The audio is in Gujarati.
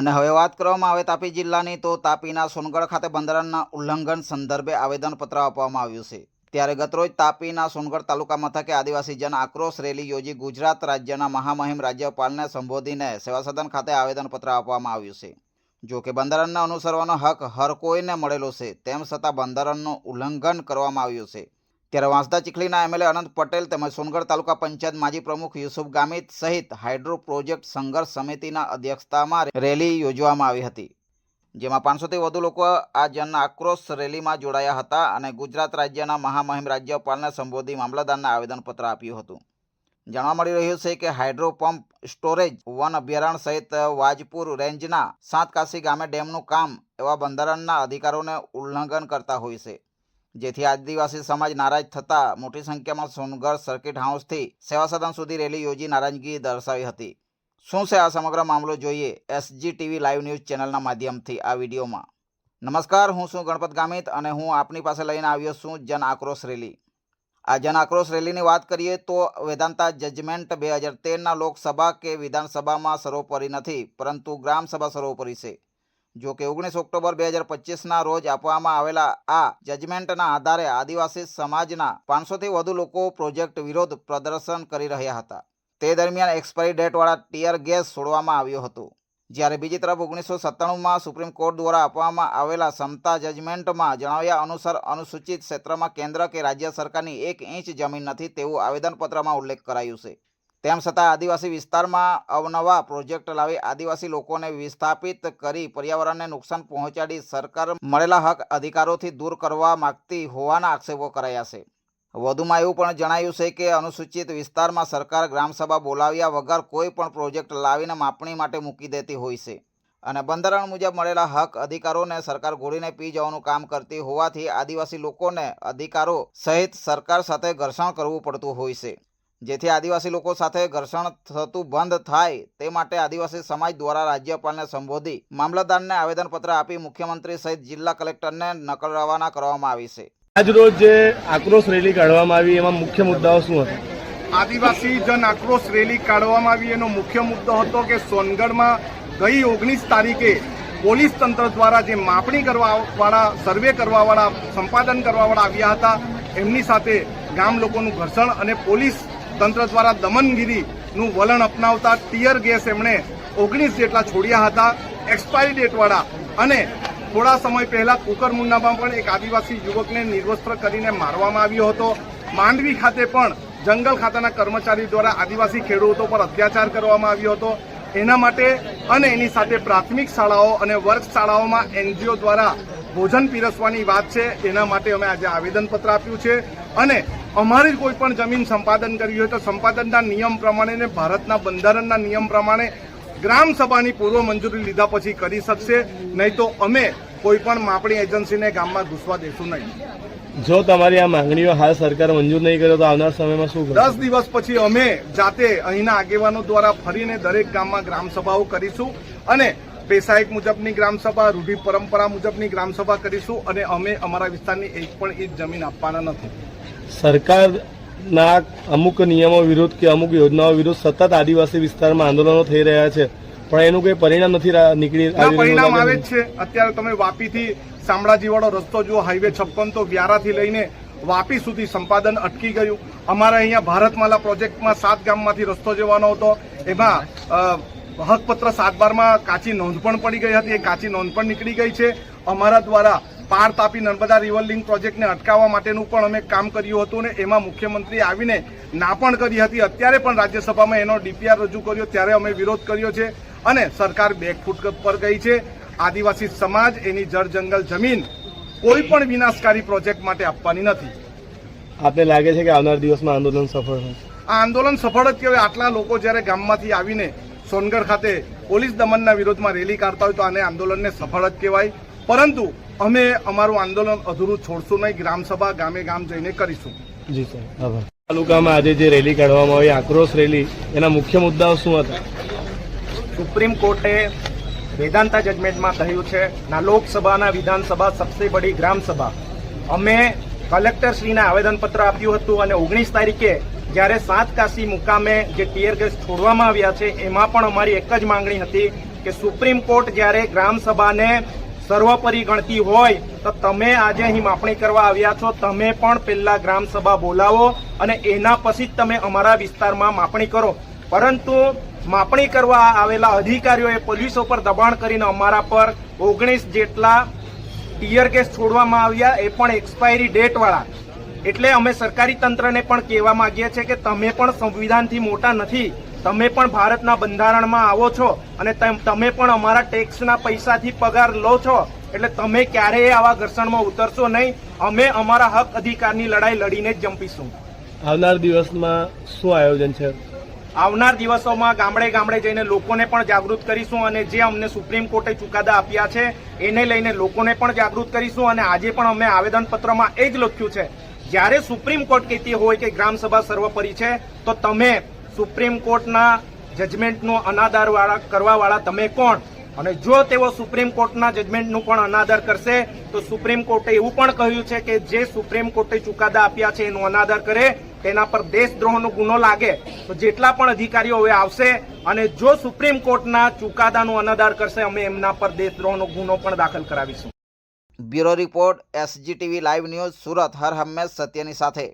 અને હવે વાત કરવામાં આવે તાપી જિલ્લાની, તો તાપીના સોનગઢ ખાતે બંધારણના ઉલ્લંઘન સંદર્ભે આવેદનપત્ર આપવામાં આવ્યું છે. ત્યારે ગતરોજ તાપીના સોનગઢ તાલુકા મથકે આદિવાસી જન આક્રોશ રેલી યોજી ગુજરાત રાજ્યના મહામહિમ રાજ્યપાલને સંબોધીને સેવા સદન ખાતે આવેદનપત્ર આપવામાં આવ્યું છે. જો કે બંધારણને અનુસરવાનો હક હર કોઈને મળેલો છે, તેમ છતાં બંધારણનું ઉલ્લંઘન કરવામાં આવ્યું છે. ત્યારે વાંસદા ચીખલીના એમએલએ અનંત પટેલ તેમજ સોનગઢ તાલુકા પંચાયત માજી પ્રમુખ યુસુફ ગામિત સહિત હાઇડ્રો પ્રોજેક્ટ સંઘર્ષ સમિતિના અધ્યક્ષતામાં રેલી યોજવામાં આવી હતી, જેમાં પાંચસોથી વધુ લોકો આ જન આક્રોશ રેલીમાં જોડાયા હતા અને ગુજરાત રાજ્યના મહામહિમ રાજ્યપાલને સંબોધી મામલતદારના આવેદનપત્ર આપ્યું હતું. જાણવા મળી રહ્યું છે કે હાઇડ્રો પંપ સ્ટોરેજ વન અભયારણ્ય સહિત વાજપુર રેન્જના સાતકાશી ગામે ડેમનું કામ એવા બંધારણના અધિકારોને ઉલ્લંઘન કરતા હોય છે. જેથી આદિવાસી સમાજ નારાજ થતા મોટી સંખ્યામાં સોનગઢ સર્કિટ હાઉસથી સેવા સદન સુધી રેલી યોજી નારાજગી દર્શાવી હતી. શું છે આ સમગ્ર મામલો જોઈએ એસજી ટીવી લાઈવ ન્યૂઝ ચેનલના માધ્યમથી આ વિડીયોમાં. નમસ્કાર, હું છું ગણપત ગામિત અને હું આપની પાસે લઈને આવ્યો છું જન આક્રોશ રેલી. આ જન આક્રોશ રેલીની વાત કરીએ તો વેદાંતા જજમેન્ટ બે હજાર તેરના લોકસભા કે વિધાનસભામાં સર્વોપરી નથી, પરંતુ ગ્રામસભા સર્વોપરી છે. જો કે ઓગણીસ ઓક્ટોબર બે હજાર પચીસના રોજ આપવામાં આવેલા આ જજમેન્ટના આધારે આદિવાસી સમાજના પાંચસોથી વધુ લોકો પ્રોજેક્ટ વિરોધ પ્રદર્શન કરી રહ્યા હતા. તે દરમિયાન એક્સપાયરી ડેટવાળા ટીયર ગેસ છોડવામાં આવ્યો હતો. જ્યારે બીજી તરફ ઓગણીસો સત્તાણુંમાં સુપ્રીમ કોર્ટ દ્વારા આપવામાં આવેલા ક્ષમતા જજમેન્ટમાં જણાવ્યા અનુસાર અનુસૂચિત ક્ષેત્રમાં કેન્દ્ર કે રાજ્ય સરકારની એક ઇંચ જમીન નથી તેવું આવેદનપત્રમાં ઉલ્લેખ કરાયું છે. તેમ છતાં આદિવાસી વિસ્તારમાં અવનવા પ્રોજેક્ટ લાવી આદિવાસી લોકોને વિસ્થાપિત કરી પર્યાવરણને નુકસાન પહોંચાડી સરકાર મળેલા હક અધિકારોથી દૂર કરવા માગતી હોવાના આક્ષેપો કરાયા છે. વધુમાં એવું પણ જણાયું છે કે અનુસૂચિત વિસ્તારમાં સરકાર ગ્રામસભા બોલાવ્યા વગર કોઈ પણ પ્રોજેક્ટ લાવીને માપણી માટે મૂકી દેતી હોય છે. અને બંધારણ મુજબ મળેલા હક અધિકારોને સરકાર ઘોડીને પી જવાનું કામ કરતી હોવાથી આદિવાસી લોકોને અધિકારો સહિત સરકાર સાથે ઘર્ષણ કરવું પડતું હોય છે. જેથી આદિવાસી લોકો સાથે ઘર્ષણ થતું બંધ થાય તે માટે આદિવાસી સમાજ દ્વારા રાજ્યપાલને સંબોધી મામલતદારને આવેદનપત્ર આપી મુખ્યમંત્રી સહિત જિલ્લા કલેક્ટરને નકલ રવાના કરવામાં આવી છે. આજરોજ જે આક્રોશ રેલી કાઢવામાં આવી એમાં મુખ્ય મુદ્દાઓ શું હતા? આદિવાસી જન આક્રોશ રેલી કાઢવામાં આવી. એનો મુખ્ય મુદ્દો હતો કે સોનગઢમાં ગઈ ઓગણીસ તારીખે પોલીસ તંત્ર દ્વારા જે માપણી કરવાવાળા સર્વે કરવાવાળા સંપાદન કરવાવાળા આવ્યા હતા એમની સાથે ગામ લોકોનું ઘર્ષણ અને પોલીસ તંત્ર દ્વારા દમનગીરીનું વલણ અપનાવતા ટીયર ગેસ એમણે ઓગણીસ જેટલા છોડ્યા હતા. એક્સપાયરી ડેટવાળા અને થોડા સમય પહેલા કુકરમુંડામાં પણ એક આદિવાસી યુવકને નિર્વસ્ત્ર કરીને મારવામાં આવ્યો હતો. માંડવી ખાતે પણ જંગલ ખાતાના કર્મચારી દ્વારા આદિવાસી ખેડૂતો પર અત્યાચાર કરવામાં આવ્યો હતો. એના માટે અને એની સાથે પ્રાથમિક શાળાઓ અને વર્ગ શાળાઓમાં એનજીઓ દ્વારા ભોજન પીરસવાની વાત છે. એના માટે અમે આજે આવેદનપત્ર આપ્યું છે. અને અમારી કોઈ પણ જમીન સંપાદન કરવી હોય તો સંપાદનના નિયમ પ્રમાણે ને ભારતના બંધારણના નિયમ પ્રમાણે ગ્રામ સભાની પૂર્વ મંજૂરી લીધા પછી કરી શકશે. નહીં તો અમે કોઈ પણ માપણી એજન્સીને ગામમાં ઘૂસવા દેશું નહીં. જો તમારી આ માંગણીઓ હાલ સરકાર મંજૂર નહીં કરે તો આવનાર સમયમાં શું દસ દિવસ પછી અમે જાતે અહીંના આગેવાનો દ્વારા ફરીને દરેક ગામમાં ગ્રામ સભાઓ કરીશું અને પેશાયક મુજબની ગ્રામસભા રૂઢિ પરંપરા મુજબની ગ્રામસભા કરીશું અને અમે અમારા વિસ્તારની એક પણ ઈજ જમીન આપવાના નથી. સરકારના અમુક નિયમો વિરુદ્ધ કે અમુક યોજનાઓ વિરુદ્ધ સતત આદિવાસી વિસ્તારમાં આંદોલનો થઈ રહ્યા છે. પણ એનું કોઈ પરિણામ નથી નીકળી પરિણામ આવે. જ છે. અત્યારે તમે વાપીથી શામળાજીવાળો રસ્તો જુઓ હાઈવે છપ્પન તો વ્યારાથી લઈને વાપી સુધી સંપાદન અટકી ગયું. અમારા અહીંયા ભારતમાલા પ્રોજેક્ટમાં સાત ગામમાંથી રસ્તો જવાનો હતો. એમાં હકપત્ર સાત બારમાં કાચી નોંધ પણ પડી ગઈ હતી. એ કાચી નોંધ પણ નીકળી ગઈ છે. અમારા દ્વારા પાર તાપી નર્મદા રિવર લિંક પ્રોજેક્ટને અટકાવવા માટેનું પણ અમે કામ કર્યું હતું ને એમાં મુખ્યમંત્રી આવીને ના પણ કરી હતી. અત્યારે પણ રાજ્યસભામાં એનો ડીપીઆર રજૂ કર્યો ત્યારે અમે વિરોધ કર્યો છે અને સરકાર બેકફૂટ પર ગઈ છે. આદિવાસી સમાજ એની જળ જંગલ જમીન કોઈ પણ વિનાશકારી પ્રોજેક્ટ માટે આપવાની નથી. આપને લાગે છે કે આવનાર દિવસમાં આંદોલન સફળ આ આંદોલન સફળ જ કહેવાય. આટલા લોકો જ્યારે ગામમાંથી આવીને સોનગઢ ખાતે પોલીસ દમનના વિરોધમાં રેલી કાઢતા હોય તો આને આંદોલનને સફળ જ કહેવાય. પરંતુ અમે અમારું આંદોલન અધૂરું છોડશું નહીં ગ્રામસભા ગામે ગામ જઈને કરીશું. જી સર આભાર. તાલુકામાં આજે જે રેલી કાઢવામાં આવી આક્રોશ રેલી એના મુખ્ય મુદ્દાઓ શું હતા? સુપ્રીમ કોર્ટે વેદાંતા જજમેન્ટમાં કહ્યું છે ના લોકસભાના વિધાનસભા સબસે બડી ગ્રામસભા અમે કલેક્ટરશ્રીને આવેદનપત્ર આપ્યું હતું અને ઓગણીસ તારીખે જ્યારે સાત કાશી મુકામે જે ટીયર ગેસ છોડવામાં આવ્યા છે એમાં પણ અમારી એક જ માંગણી હતી કે સુપ્રીમ કોર્ટ જ્યારે ગ્રામસભાને સર્વોપરી ગણતી હોય તો તમે આજે અહીં માપણી કરવા આવ્યા છો. તમે પણ પહેલા ગ્રામસભા બોલાવો અને એના પછી જ તમે અમારા વિસ્તારમાં માપણી કરો. પરંતુ માપણી કરવા આવેલા અધિકારીઓએ પોલીસો પર દબાણ કરીને અમારા પર ઓગણીસ જેટલા ટીયર કેસ છોડવામાં આવ્યા. એ પણ એક્સપાયરી ડેટવાળા. એટલે અમે સરકારી તંત્રને પણ કહેવા માંગીએ છીએ કે તમે પણ સંવિધાનથી મોટા નથી. તમે પણ ભારતના બંધારણમાં આવો છો અને તેમ- તમે પણ અમારા ટેક્સના પૈસાથી પગાર લો છો. એટલે તમે ક્યારેય આવા ઘર્ષણમાં ઉતરશો નહીં. અમે અમારા હક અધિકારની લડાઈ લડીને જ જંપીશું. આવનાર દિવસમાં શું આયોજન છે? આવનાર દિવસોમાં ગામડે ગામડે જઈને લોકોને પણ જાગૃત કરીશું અને જે અમને સુપ્રીમ કોર્ટે ચુકાદા આપ્યા છે એને લઈને લોકોને પણ જાગૃત કરીશું અને આજે પણ અમે આવેદનપત્રમાં એ જ લખ્યું છે. જ્યારે સુપ્રીમ કોર્ટ કહેતી હોય કે ગ્રામસભા સર્વોપરી છે તો તમે સુપ્રીમ કોર્ટના જજમેન્ટનો અનાદર કરવાવાળા તમે કોણ? અને જો તેઓ સુપ્રીમ કોર્ટના જજમેન્ટનું પણ અનાદર કરશે, તો સુપ્રીમ કોર્ટે એવું પણ કહ્યું છે કે જે સુપ્રીમ કોર્ટે ચુકાદા આપ્યા છે એનો અનાદર કરે, તેના પર દેશદ્રોહનો ગુનો લાગે. તો જેટલા પણ અધિકારીઓ હવે આવશે, અને જો સુપ્રીમ કોર્ટના ચુકાદાનો અનાદર કરશે, અમે એમના પર દેશદ્રોહનો ગુનો પણ દાખલ કરાવીશું. Bureau report, SGTV live news, Surat. હર હંમેશ સત્યની સાથે.